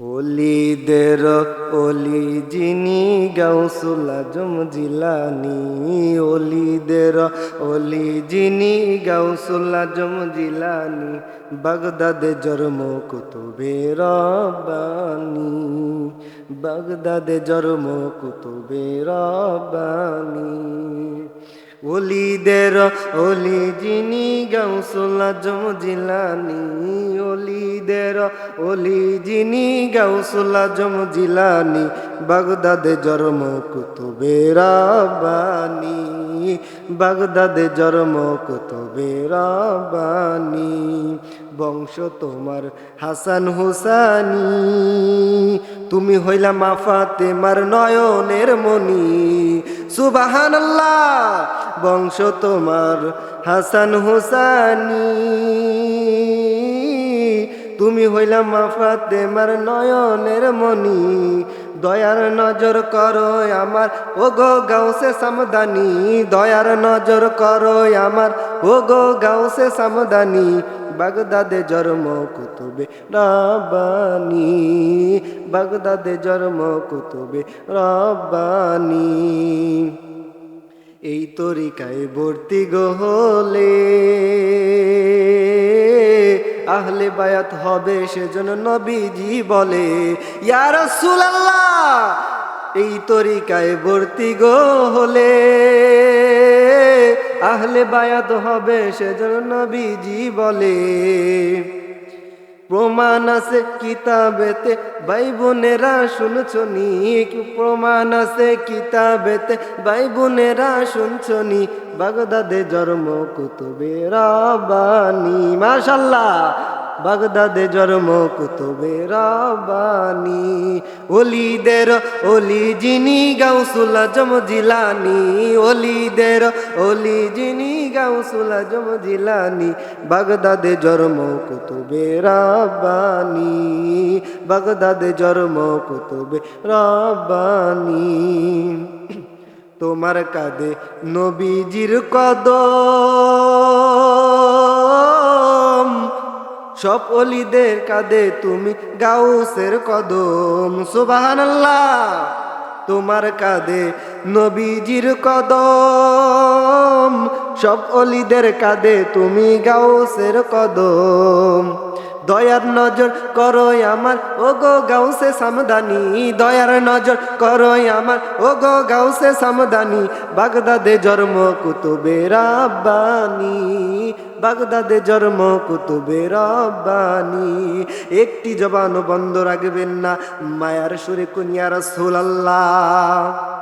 অলিদের অলি যিনি গাউসুল আজম জিলানি অলিদের অলি যিনি গাউসুল আজম জিলানি বাগদাদে জন্ম কুতুবে রব্বানি, বাগদাদে জন্ম কুতুবে রব্বানি। অলিদের অলি যিনি গাউসুল আজম জিলানি অলিদের অলি যিনি গাউসুল আজম জিলানি বাগদাদে জন্ম কুতুবে রাব্বানি বাগদাদে জন্ম কুতুবে রাব্বানি বংশ তোমার হাসান হুসানি, তুমি হইলা মাফাতে মার নয়নের মনি সুবাহানাল্লাহ বংশ তোমার, হাসান হুসানি তুমি হইলা মাফাতে মার নয়নের মনি দয়ার নজর করো আমার ও গো গাউসে সামদানি। দয়ার নজর করো আমার ও গো গাউসে সামদানি। বাগদাদে জন্ম কুতুবে রাব্বানি। বাগদাদে জন্ম কুতুবে রাব্বানি। এই তরিকায় ভর্তি গহলে। আহলে বায়াত হবে সেজন্য নবীজি বলে, ইয়া রাসূলুল্লাহ, এই তরিকায় ভর্তি গো হলে আহলে বায়াত হবে সেজন্য নবীজি বলে প্রমাণ আছে কিতাবেতে? ভাই বোনেরা শুনছনি প্রমাণ আছে কিতাবেতে? ভাই বোনেরা শুনছনি বাগদাদে জন্ম কুতুবে রাবানি মাশাল্লাহ! বাগদাদে জন্ম কুতুবে রাবানি অলিদের অলি যিনি গাউসুল আজম জিলানি। অলিদের অলি যিনি গাউসুল আজম জিলানি। বাগদাদে জন্ম কুতুবে রাব্বানি বাগদাদে জন্ম কুতুবে রাব্বানি তোমার কাঁধে নবীজির কদম। সব অলিদের কাঁধে তুমি গাউসের কদম। সুবহানাল্লাহ তোমার কাঁধে নবীজির কদম। সব অলিদের কাঁদে তুমি গাউসের কদম। দয়ার নজর করো আমার ও গো গাউসে সামদানি। দয়ার নজর করো আমার ও গো গাউসে সামদানি। বাগদাদে জন্ম কুতুবে রাব্বানি বাগদাদে জন্ম কুতুবে রাব্বানি একটি জবানও বন্ধ রাখবেন না, মায়ার সুরে কুনিয়া রাসূলুল্লাহ।